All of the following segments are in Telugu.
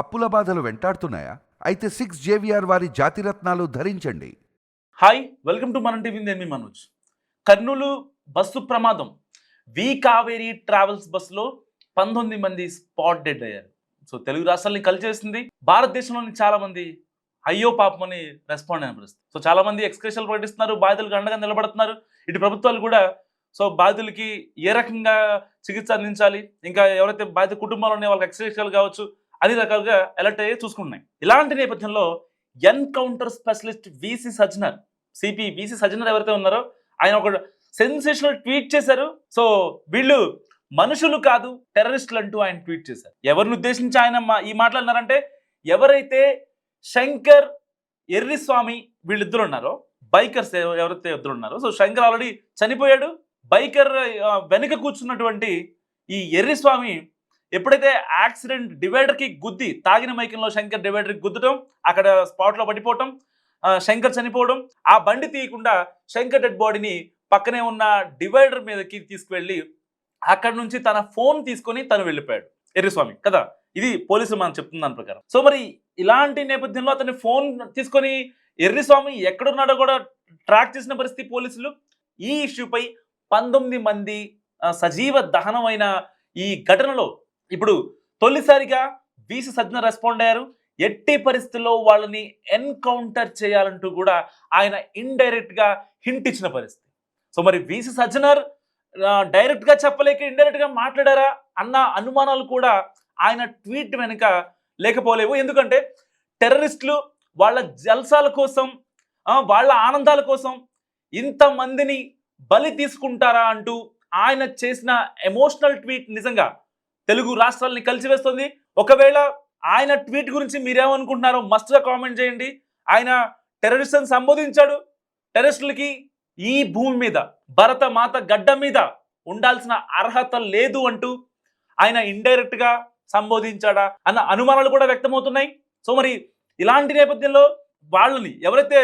అప్పుల బాధలు వెంటాడుతున్నాయా? అయితే సిక్స్ జేవిఆర్ వారి జాతిరత్నాలు ధరించండి. హాయ్ వెల్కమ్ టు మన టీవీ నేను మీ మనోజ్. కర్నూలు బస్సు ప్రమాదం. వి కావేరీ ట్రావెల్స్ బస్సులో పంతొమ్మిది మంది స్పాట్ డెడ్ అయ్యారు. సో తెలుగు రాష్ట్రాలని కలిచేసింది భారతదేశంలోని చాలా మంది అయ్యో పాపమని రెస్పాండ్ అయిన పరిస్థితి సో చాలా మంది ఎక్స్ప్రెషన్లు ప్రకటిస్తున్నారు బాధితులకు అండగా నిలబడుతున్నారు. ఇటు ప్రభుత్వాలు కూడా సో బాధితులకి ఏ రకంగా చికిత్స అందించాలి? ఇంకా ఎవరైతే బాధిత కుటుంబాలు ఉన్నాయో వాళ్ళకి ఎక్స్క్రెషన్లు కావచ్చు అన్ని రకాలుగా అలర్ట్ అయ్యి చూసుకుంటున్నాయి. ఇలాంటి నేపథ్యంలో encounter specialist V C Sajjanar C P V C Sajjanar ఎవరైతే ఉన్నారో ఆయన ఒక సెన్సేషనల్ ట్వీట్ చేశారు. సో వీళ్ళు మనుషులు కాదు టెర్రరిస్టులు అంటూ ఆయన ట్వీట్ చేశారు. ఎవరిని ఉద్దేశించి ఆయన మా- ఈ మాట్లాడినారంటే ఎవరైతే శంకర్ ఎర్రిస్వామి వీళ్ళిద్దరు ఉన్నారో బైకర్స్ ఎవరైతే ఇద్దరు ఉన్నారో సో శంకర్ ఆల్రెడీ చనిపోయాడు. బైకర్ వెనుక కూర్చున్నటువంటి ఈ ఎర్రిస్వామి ఎప్పుడైతే యాక్సిడెంట్ డివైడర్కి గుద్ది తాగిన మైకంలో శంకర్ డివైడర్కి గుద్దటం అక్కడ స్పాట్లో పడిపోవటం శంకర్ చనిపోవడం ఆ బండి తీయకుండా శంకర్ డెడ్ బాడీని పక్కనే ఉన్న డివైడర్ మీదకి తీసుకువెళ్ళి అక్కడ నుంచి తన ఫోన్ తీసుకొని తను వెళ్ళిపోయాడు. ఎర్రిస్వామి కదా? ఇది పోలీసులు మనం చెప్తున్న దాని ప్రకారం. సో మరి ఇలాంటి నేపథ్యంలో అతని ఫోన్ తీసుకొని ఎర్రిస్వామి ఎక్కడున్నాడో కూడా ట్రాక్ చేసిన పరిస్థితి పోలీసులు. ఈ ఇష్యూపై పంతొమ్మిది మంది సజీవ దహనమైన ఈ ఘటనలో ఇప్పుడు తొలిసారిగా వీసీ సజ్జన రెస్పాండ్ అయ్యారు. ఎట్టి పరిస్థితుల్లో వాళ్ళని ఎన్కౌంటర్ చేయాలంటూ కూడా ఆయన ఇండైరెక్ట్గా హింట్ ఇచ్చిన పరిస్థితి. సో మరి వీసీ సజ్జనర్ డైరెక్ట్గా డైరెక్ట్గా చెప్పలేక ఇండైరెక్ట్గా మాట్లాడారా అన్న అనుమానాలు కూడా ఆయన ట్వీట్ వెనుక లేకపోలేవు. ఎందుకంటే టెర్రరిస్టులు వాళ్ళ జల్సాల కోసం వాళ్ళ ఆనందాల కోసం ఇంతమందిని బలి తీసుకుంటారా అంటూ ఆయన చేసిన ఎమోషనల్ ట్వీట్ నిజంగా తెలుగు రాష్ట్రాలని కలిసివేస్తుంది ఒకవేళ ఆయన ట్వీట్ గురించి మీరేమనుకుంటున్నారో మస్ట్గా కామెంట్ చేయండి. ఆయన టెర్రరిస్ట్ని సంబోధించాడు. టెర్రరిస్టులకి ఈ భూమి మీద భరత మాత గడ్డ మీద ఉండాల్సిన అర్హత లేదు అంటూ ఆయన ఇండైరెక్ట్గా సంబోధించాడా అన్న అనుమానాలు కూడా వ్యక్తమవుతున్నాయి. సో మరి ఇలాంటి నేపథ్యంలో వాళ్ళని ఎవరైతే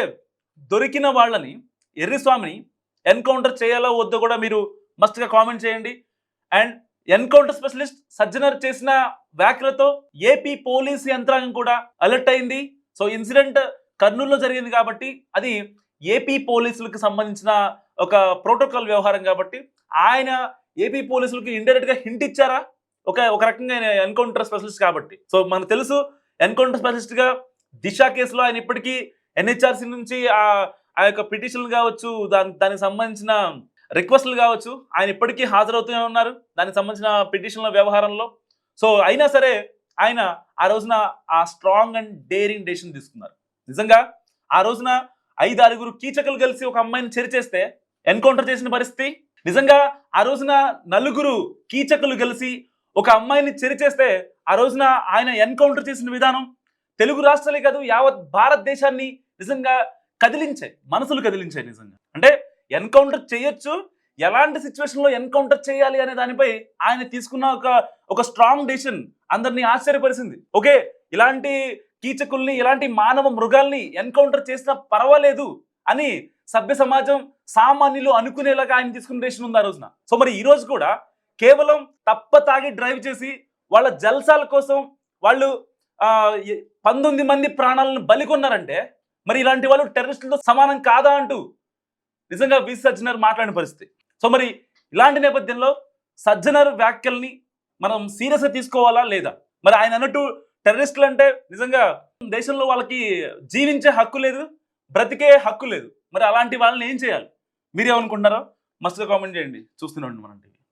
దొరికిన వాళ్ళని ఎర్రిస్వామిని ఎన్కౌంటర్ చేయాలో వద్దో కూడా మీరు మస్ట్గా కామెంట్ చేయండి. అండ్ ఎన్కౌంటర్ స్పెషలిస్ట్ సజ్జనర్ చేసిన వ్యాఖ్యలతో ఏపీ పోలీస్ యంత్రాంగం కూడా అలర్ట్ అయింది. సో ఇన్సిడెంట్ కర్నూలులో జరిగింది కాబట్టి అది ఏపీ పోలీసులకు సంబంధించిన ఒక ప్రోటోకాల్ వ్యవహారం కాబట్టి ఆయన ఏపీ పోలీసులకు ఇండైరెక్ట్గా హింట్ ఇచ్చారా? ఒక ఒక రకంగా ఆయన ఎన్కౌంటర్ స్పెషలిస్ట్ కాబట్టి. సో మనకు తెలుసు ఎన్కౌంటర్ స్పెషలిస్ట్గా దిశ కేసులో ఆయన ఇప్పటికీ ఎన్హెచ్ఆర్సీ నుంచి ఆ ఆ యొక్క పిటిషన్లు కావచ్చు దాని దానికి సంబంధించిన రిక్వెస్ట్లు కావచ్చు ఆయన ఇప్పటికీ హాజరవుతూనే ఉన్నారు. దానికి సంబంధించిన పిటిషన్ల వ్యవహారంలో. సో అయినా సరే ఆయన ఆ రోజున ఆ స్ట్రాంగ్ అండ్ డేరింగ్ డెసిషన్ తీసుకున్నారు. నిజంగా ఆ రోజున ఐదు ఆరుగురు కీచకులు కలిసి ఒక అమ్మాయిని చెరిచేస్తే ఎన్కౌంటర్ చేసిన పరిస్థితి. నిజంగా ఆ రోజున నలుగురు కీచకులు కలిసి ఒక అమ్మాయిని చెరిచేస్తే ఆ రోజున ఆయన ఎన్కౌంటర్ చేసిన విధానం తెలుగు రాష్ట్రాలే కాదు యావత్ భారతదేశాన్ని నిజంగా కదిలించాయి. మనసులు కదిలించాయి నిజంగా. అంటే ఎన్కౌంటర్ చేయొచ్చు? ఎలాంటి సిచ్యువేషన్లో ఎన్కౌంటర్ చేయాలి అనే దానిపై ఆయన తీసుకున్న ఒక ఒక స్ట్రాంగ్ డెసిషన్ అందరినీ ఆశ్చర్యపరిచింది. ఓకే ఇలాంటి కీచకుల్ని ఇలాంటి మానవ మృగాల్ని ఎన్కౌంటర్ చేసినా పర్వాలేదు అని సభ్య సమాజం సామాన్యులు అనుకునేలాగా ఆయన తీసుకున్న డెసిషన్ ఉంది ఆ రోజున. సో మరి ఈ రోజు కూడా కేవలం తప్ప తాగి డ్రైవ్ చేసి వాళ్ళ జల్సాల కోసం వాళ్ళు పంతొమ్మిది మంది ప్రాణాలను బలికొన్నారంటే మరి ఇలాంటి వాళ్ళు టెర్రరిస్టులతో సమానం కాదా అంటూ నిజంగా వి సజ్జనర్ మాట్లాడిన పరిస్థితి. సో మరి ఇలాంటి నేపథ్యంలో సజ్జనర్ వ్యాఖ్యల్ని మనం సీరియస్గా తీసుకోవాలా లేదా? మరి ఆయన అన్నట్టు టెర్రరిస్టులు అంటే నిజంగా దేశంలో వాళ్ళకి జీవించే హక్కు లేదు బ్రతికే హక్కు లేదు. మరి అలాంటి వాళ్ళని ఏం చేయాలి? మీరేమనుకుంటున్నారో? మస్తుగా కామెంట్ చేయండి. చూస్తూనే ఉండండి మనం